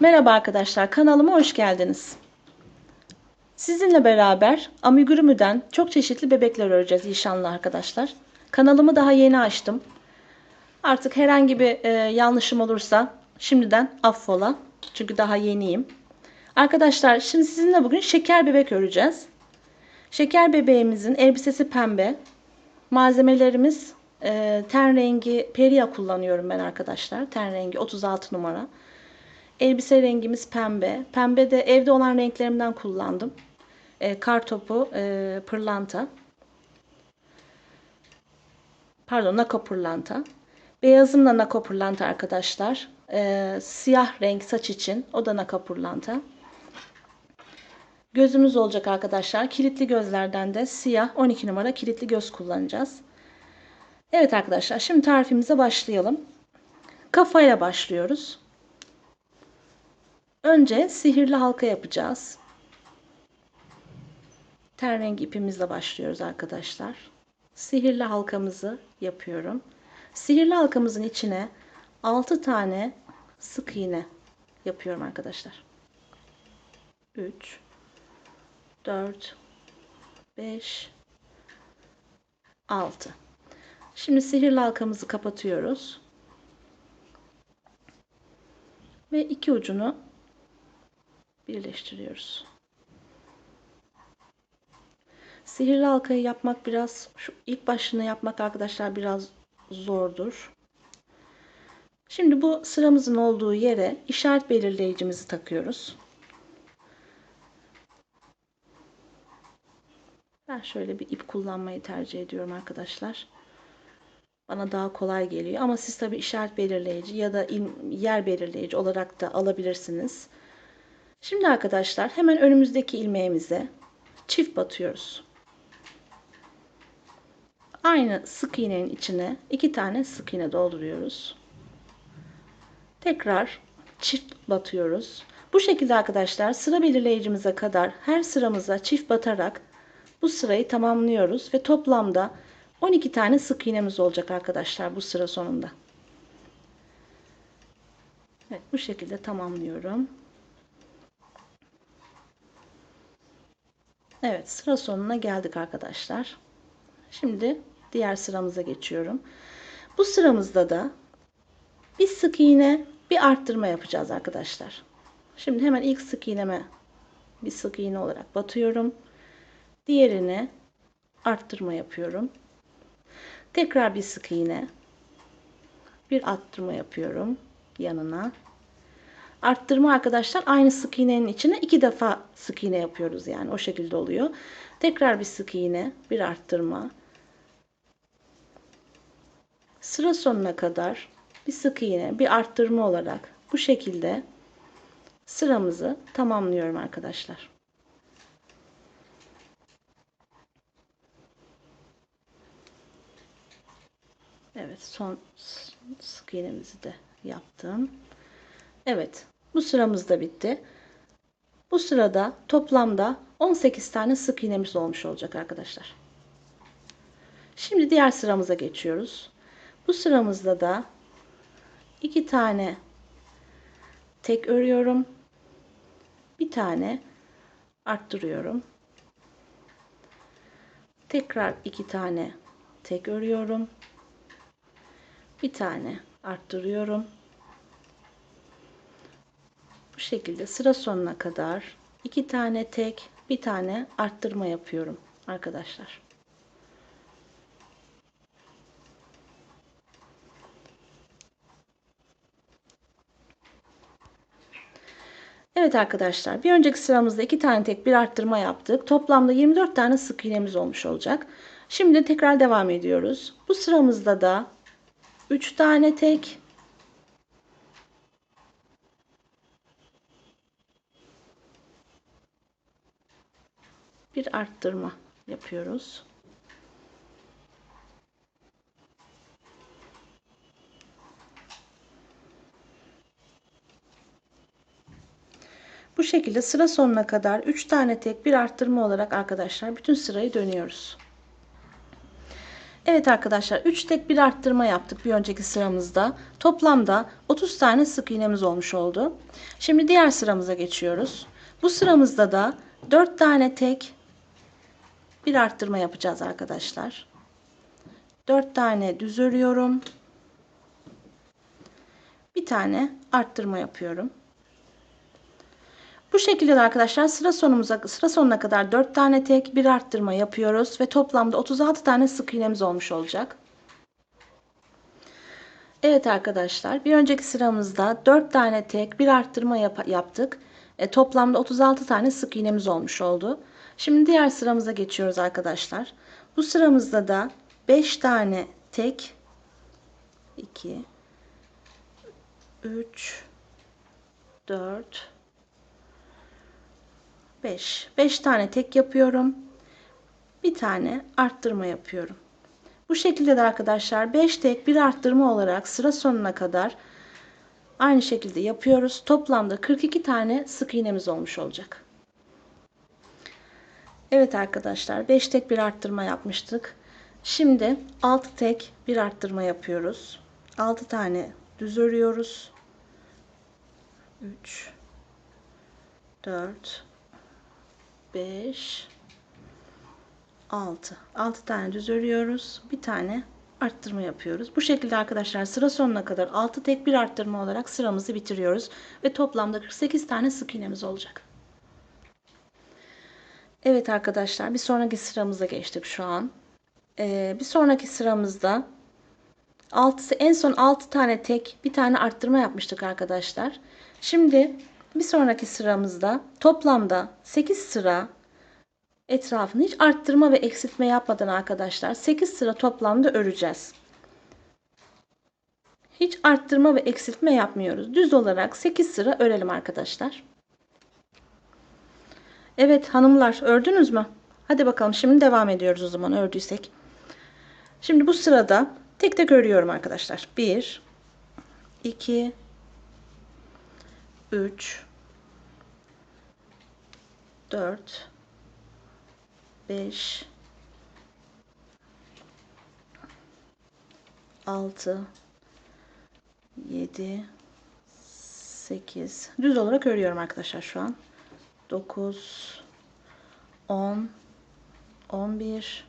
Merhaba arkadaşlar, kanalıma hoş geldiniz. Sizinle beraber amigurumiden çok çeşitli bebekler öreceğiz inşallah arkadaşlar. Kanalımı daha yeni açtım. Artık herhangi bir e, yanlışım olursa şimdiden affola. Çünkü daha yeniyim. Arkadaşlar şimdi sizinle bugün şeker bebek öreceğiz. Şeker bebeğimizin elbisesi pembe. Malzemelerimiz e, ten rengi Peria kullanıyorum ben arkadaşlar. Ten rengi 36 numara. Elbise rengimiz pembe. Pembe de evde olan renklerimden kullandım. E, kar topu, e, pırlanta. Pardon, nako pırlanta. Beyazım da nako pırlanta arkadaşlar. E, siyah renk saç için. O da nako pırlanta. Gözümüz olacak arkadaşlar. Kilitli gözlerden de siyah 12 numara kilitli göz kullanacağız. Evet arkadaşlar şimdi tarifimize başlayalım. Kafayla başlıyoruz. Önce sihirli halka yapacağız. Ten rengi ipimizle başlıyoruz arkadaşlar. Sihirli halkamızı yapıyorum. Sihirli halkamızın içine 6 tane sık iğne yapıyorum arkadaşlar. 3 4 5 6 Şimdi sihirli halkamızı kapatıyoruz. Ve iki ucunu birleştiriyoruz. Sihirli halkayı yapmak biraz şu ilk başını yapmak arkadaşlar biraz zordur. Şimdi bu sıramızın olduğu yere işaret belirleyicimizi takıyoruz. Ben şöyle bir ip kullanmayı tercih ediyorum arkadaşlar. Bana daha kolay geliyor ama siz tabi işaret belirleyici ya da yer belirleyici olarak da alabilirsiniz. Şimdi arkadaşlar hemen önümüzdeki ilmeğimize çift batıyoruz. Aynı sık iğnenin içine iki tane sık iğne dolduruyoruz. Tekrar çift batıyoruz. Bu şekilde arkadaşlar sıra belirleyicimize kadar her sıramıza çift batarak bu sırayı tamamlıyoruz ve toplamda 12 tane sık iğnemiz olacak arkadaşlar bu sıra sonunda. Evet bu şekilde tamamlıyorum. Evet sıra sonuna geldik arkadaşlar. Şimdi diğer sıramıza geçiyorum. Bu sıramızda da bir sık iğne bir arttırma yapacağız arkadaşlar. Şimdi hemen ilk sık iğneme bir sık iğne olarak batıyorum. Diğerine arttırma yapıyorum. Tekrar bir sık iğne bir arttırma yapıyorum yanına. Arttırma arkadaşlar aynı sık iğnenin içine iki defa sık iğne yapıyoruz yani o şekilde oluyor. Tekrar bir sık iğne, bir arttırma. Sıra sonuna kadar bir sık iğne, bir arttırma olarak bu şekilde sıramızı tamamlıyorum arkadaşlar. Evet son sık iğnemizi de yaptım. Evet bu sıramız da bitti. Bu sırada toplamda 18 tane sık iğnemiz olmuş olacak arkadaşlar. Şimdi diğer sıramıza geçiyoruz. Bu sıramızda da iki tane tek örüyorum. Bir tane arttırıyorum. Tekrar iki tane tek örüyorum. Bir tane arttırıyorum. Bu şekilde sıra sonuna kadar iki tane tek bir tane arttırma yapıyorum arkadaşlar. Evet arkadaşlar bir önceki sıramızda iki tane tek bir arttırma yaptık. Toplamda 24 tane sık iğnemiz olmuş olacak. Şimdi tekrar devam ediyoruz. Bu sıramızda da 3 tane tek bir arttırma yapıyoruz. Bu şekilde sıra sonuna kadar 3 tane tek bir arttırma olarak arkadaşlar bütün sırayı dönüyoruz. Evet arkadaşlar 3 tek bir arttırma yaptık bir önceki sıramızda. Toplamda 30 tane sık iğnemiz olmuş oldu. Şimdi diğer sıramıza geçiyoruz. Bu sıramızda da 4 tane tek bir arttırma yapacağız arkadaşlar. 4 tane düz örüyorum. Bir tane arttırma yapıyorum. Bu şekilde de arkadaşlar sıra sonumuza sıra sonuna kadar 4 tane tek bir arttırma yapıyoruz ve toplamda 36 tane sık iğnemiz olmuş olacak. Evet arkadaşlar bir önceki sıramızda 4 tane tek bir arttırma yap yaptık. E, toplamda 36 tane sık iğnemiz olmuş oldu. Şimdi diğer sıramıza geçiyoruz arkadaşlar. Bu sıramızda da 5 tane tek 2 3 4 5 5 tane tek yapıyorum. Bir tane arttırma yapıyorum. Bu şekilde de arkadaşlar 5 tek bir arttırma olarak sıra sonuna kadar aynı şekilde yapıyoruz. Toplamda 42 tane sık iğnemiz olmuş olacak. Evet arkadaşlar 5 tek bir arttırma yapmıştık. Şimdi 6 tek bir arttırma yapıyoruz. 6 tane düz örüyoruz. 3 4 5 6 6 tane düz örüyoruz. Bir tane arttırma yapıyoruz. Bu şekilde arkadaşlar sıra sonuna kadar 6 tek bir arttırma olarak sıramızı bitiriyoruz ve toplamda 48 tane sık iğnemiz olacak. Evet arkadaşlar bir sonraki sıramıza geçtik şu an. Ee, bir sonraki sıramızda 6 en son 6 tane tek bir tane arttırma yapmıştık arkadaşlar. Şimdi bir sonraki sıramızda toplamda 8 sıra etrafını hiç arttırma ve eksiltme yapmadan arkadaşlar 8 sıra toplamda öreceğiz. Hiç arttırma ve eksiltme yapmıyoruz. Düz olarak 8 sıra örelim arkadaşlar. Evet hanımlar ördünüz mü? Hadi bakalım şimdi devam ediyoruz o zaman ördüysek. Şimdi bu sırada tek tek örüyorum arkadaşlar. 1 2 3 4 5 6 7 8 düz olarak örüyorum arkadaşlar şu an 9 10 11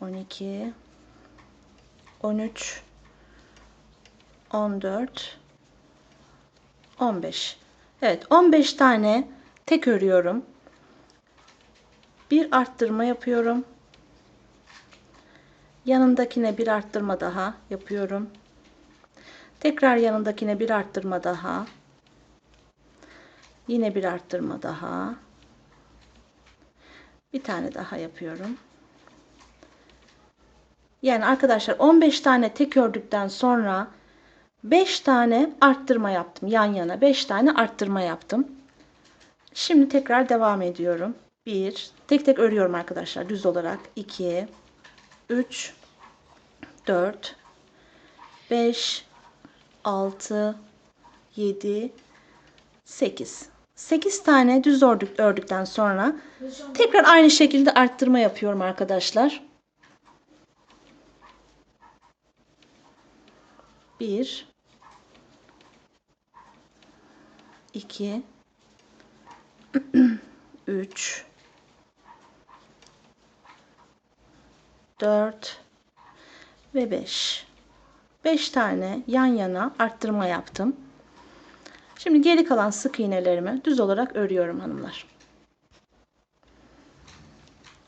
12 13 14 15 Evet 15 tane tek örüyorum. Bir arttırma yapıyorum. Yanındakine bir arttırma daha yapıyorum. Tekrar yanındakine bir arttırma daha yine bir arttırma daha. Bir tane daha yapıyorum. Yani arkadaşlar 15 tane tek ördükten sonra 5 tane arttırma yaptım yan yana. 5 tane arttırma yaptım. Şimdi tekrar devam ediyorum. 1 tek tek örüyorum arkadaşlar düz olarak. 2 3 4 5 6 7 8 8 tane düz ördük, ördükten sonra tekrar aynı şekilde arttırma yapıyorum arkadaşlar. 1 2 3 4 ve 5 5 tane yan yana arttırma yaptım. Şimdi geri kalan sık iğnelerimi düz olarak örüyorum hanımlar.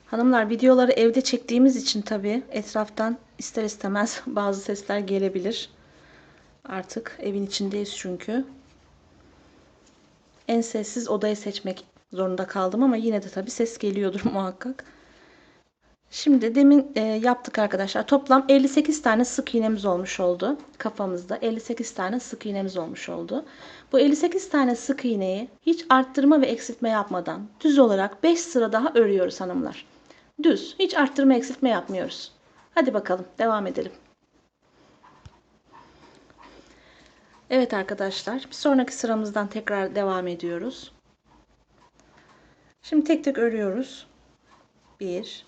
Hanımlar videoları evde çektiğimiz için tabi etraftan ister istemez bazı sesler gelebilir. Artık evin içindeyiz çünkü. En sessiz odayı seçmek zorunda kaldım ama yine de tabi ses geliyordur muhakkak. Şimdi demin e, yaptık arkadaşlar. Toplam 58 tane sık iğnemiz olmuş oldu. Kafamızda 58 tane sık iğnemiz olmuş oldu. Bu 58 tane sık iğneyi hiç arttırma ve eksiltme yapmadan düz olarak 5 sıra daha örüyoruz hanımlar. Düz. Hiç arttırma eksiltme yapmıyoruz. Hadi bakalım devam edelim. Evet arkadaşlar bir sonraki sıramızdan tekrar devam ediyoruz. Şimdi tek tek örüyoruz. 1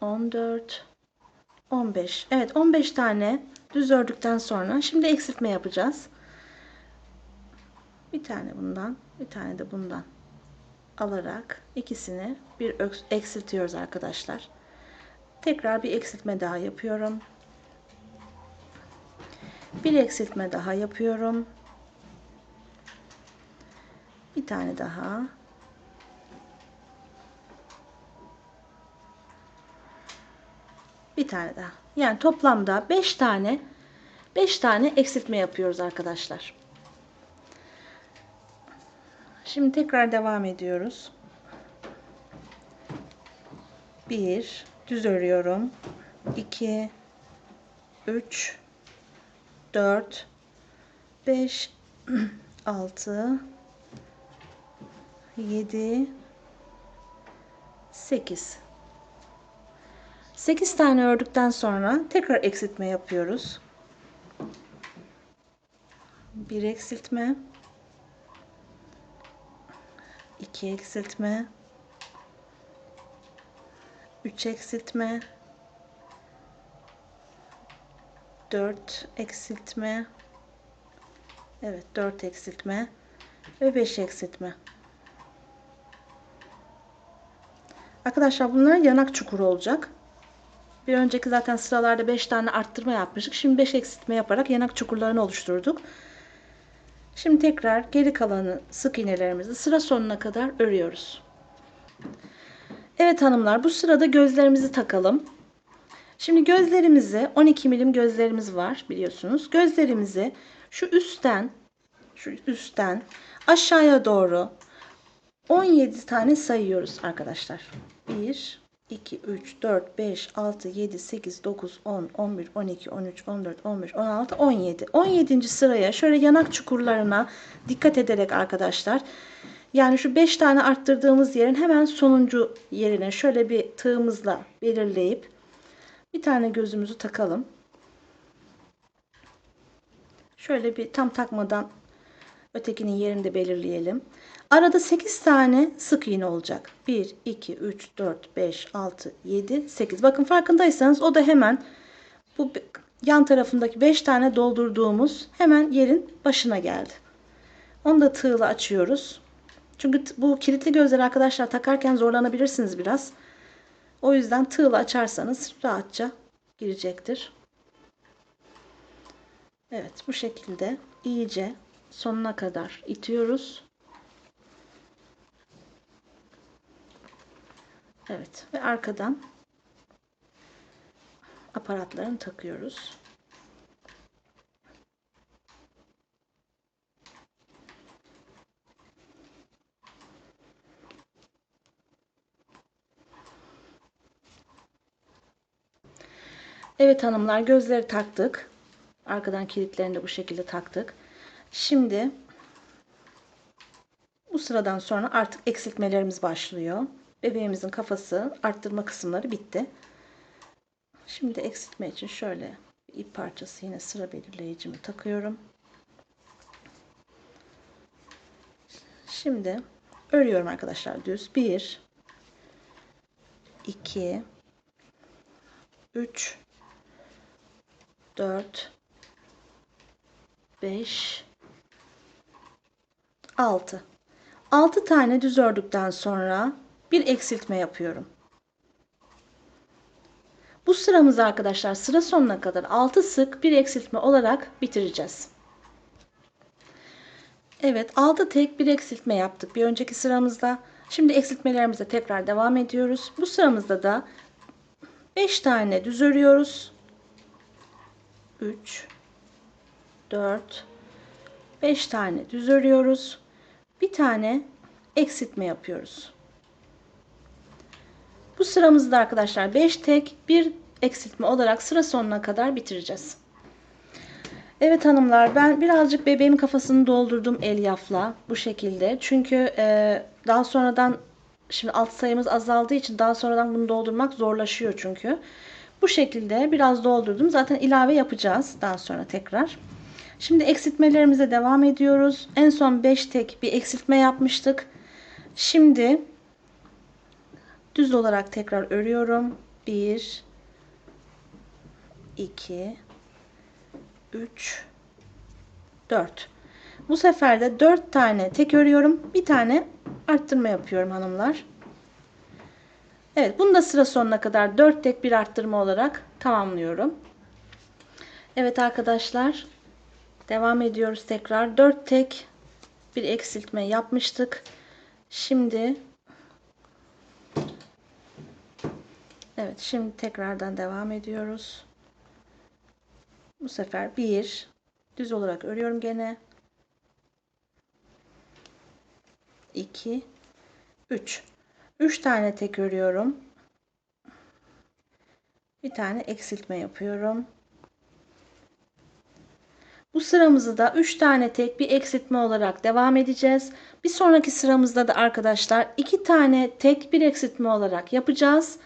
14 15 Evet 15 tane düz ördükten sonra şimdi eksiltme yapacağız. Bir tane bundan bir tane de bundan alarak ikisini bir eksiltiyoruz arkadaşlar. Tekrar bir eksiltme daha yapıyorum. Bir eksiltme daha yapıyorum. Bir tane daha. Bir tane daha. Yani toplamda 5 tane 5 tane eksiltme yapıyoruz arkadaşlar. Şimdi tekrar devam ediyoruz. 1 düz örüyorum. 2 3 4 5 6 7 8 8 tane ördükten sonra tekrar eksiltme yapıyoruz. Bir eksiltme 2 eksiltme 3 eksiltme 4 eksiltme Evet 4 eksiltme ve 5 eksiltme. Arkadaşlar bunlar yanak çukuru olacak. Bir önceki zaten sıralarda 5 tane arttırma yapmıştık. Şimdi 5 eksiltme yaparak yanak çukurlarını oluşturduk. Şimdi tekrar geri kalanı sık iğnelerimizi sıra sonuna kadar örüyoruz. Evet hanımlar bu sırada gözlerimizi takalım. Şimdi gözlerimizi 12 milim gözlerimiz var biliyorsunuz. Gözlerimizi şu üstten şu üstten aşağıya doğru 17 tane sayıyoruz arkadaşlar. 1 2 3 4 5 6 7 8 9 10 11 12 13 14 15 16 17 17. sıraya şöyle yanak çukurlarına dikkat ederek arkadaşlar yani şu 5 tane arttırdığımız yerin hemen sonuncu yerine şöyle bir tığımızla belirleyip bir tane gözümüzü takalım. Şöyle bir tam takmadan ötekinin yerini de belirleyelim. Arada 8 tane sık iğne olacak. 1, 2, 3, 4, 5, 6, 7, 8. Bakın farkındaysanız o da hemen bu yan tarafındaki 5 tane doldurduğumuz hemen yerin başına geldi. Onu da tığla açıyoruz. Çünkü bu kilitli gözleri arkadaşlar takarken zorlanabilirsiniz biraz. O yüzden tığla açarsanız rahatça girecektir. Evet bu şekilde iyice sonuna kadar itiyoruz. Evet ve arkadan aparatlarını takıyoruz. Evet hanımlar gözleri taktık. Arkadan kilitlerini de bu şekilde taktık. Şimdi bu sıradan sonra artık eksiltmelerimiz başlıyor. Bebeğimizin kafası arttırma kısımları bitti. Şimdi eksiltme için şöyle bir ip parçası yine sıra belirleyicimi takıyorum. Şimdi örüyorum arkadaşlar düz. 1 2 3 4 5 6 6 tane düz ördükten sonra bir eksiltme yapıyorum. Bu sıramızı arkadaşlar sıra sonuna kadar 6 sık bir eksiltme olarak bitireceğiz. Evet 6 tek bir eksiltme yaptık bir önceki sıramızda. Şimdi eksiltmelerimize tekrar devam ediyoruz. Bu sıramızda da 5 tane düz örüyoruz. 3 4 5 tane düz örüyoruz. Bir tane eksiltme yapıyoruz. Sıramızda arkadaşlar 5 tek bir eksiltme olarak sıra sonuna kadar bitireceğiz. Evet hanımlar ben birazcık bebeğimin kafasını doldurdum elyafla bu şekilde. Çünkü e, daha sonradan şimdi alt sayımız azaldığı için daha sonradan bunu doldurmak zorlaşıyor çünkü. Bu şekilde biraz doldurdum. Zaten ilave yapacağız daha sonra tekrar. Şimdi eksiltmelerimize devam ediyoruz. En son 5 tek bir eksiltme yapmıştık. Şimdi düz olarak tekrar örüyorum. 1 2 3 4 Bu sefer de 4 tane tek örüyorum. Bir tane arttırma yapıyorum hanımlar. Evet, bunu da sıra sonuna kadar 4 tek bir arttırma olarak tamamlıyorum. Evet arkadaşlar, devam ediyoruz tekrar. 4 tek bir eksiltme yapmıştık. Şimdi Evet, şimdi tekrardan devam ediyoruz. Bu sefer 1 düz olarak örüyorum gene. 2 3 3 tane tek örüyorum. Bir tane eksiltme yapıyorum. Bu sıramızı da 3 tane tek bir eksiltme olarak devam edeceğiz. Bir sonraki sıramızda da arkadaşlar 2 tane tek bir eksiltme olarak yapacağız.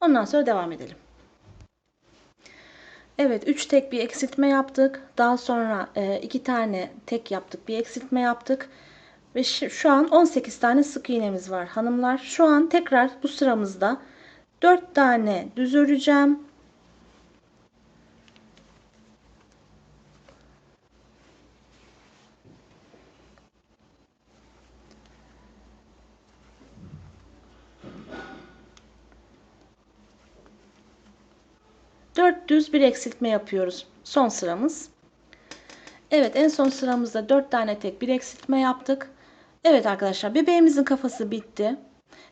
Ondan sonra devam edelim. Evet 3 tek bir eksiltme yaptık. Daha sonra 2 tane tek yaptık. Bir eksiltme yaptık. Ve şu an 18 tane sık iğnemiz var hanımlar. Şu an tekrar bu sıramızda 4 tane düz öreceğim. Düz bir eksiltme yapıyoruz. Son sıramız. Evet en son sıramızda 4 tane tek bir eksiltme yaptık. Evet arkadaşlar bebeğimizin kafası bitti.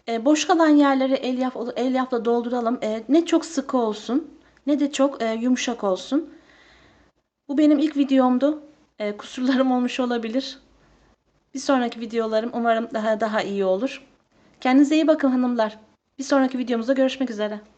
E, boş kalan yerleri elyaf, elyafla dolduralım. E, ne çok sıkı olsun ne de çok e, yumuşak olsun. Bu benim ilk videomdu. E, kusurlarım olmuş olabilir. Bir sonraki videolarım umarım daha daha iyi olur. Kendinize iyi bakın hanımlar. Bir sonraki videomuzda görüşmek üzere.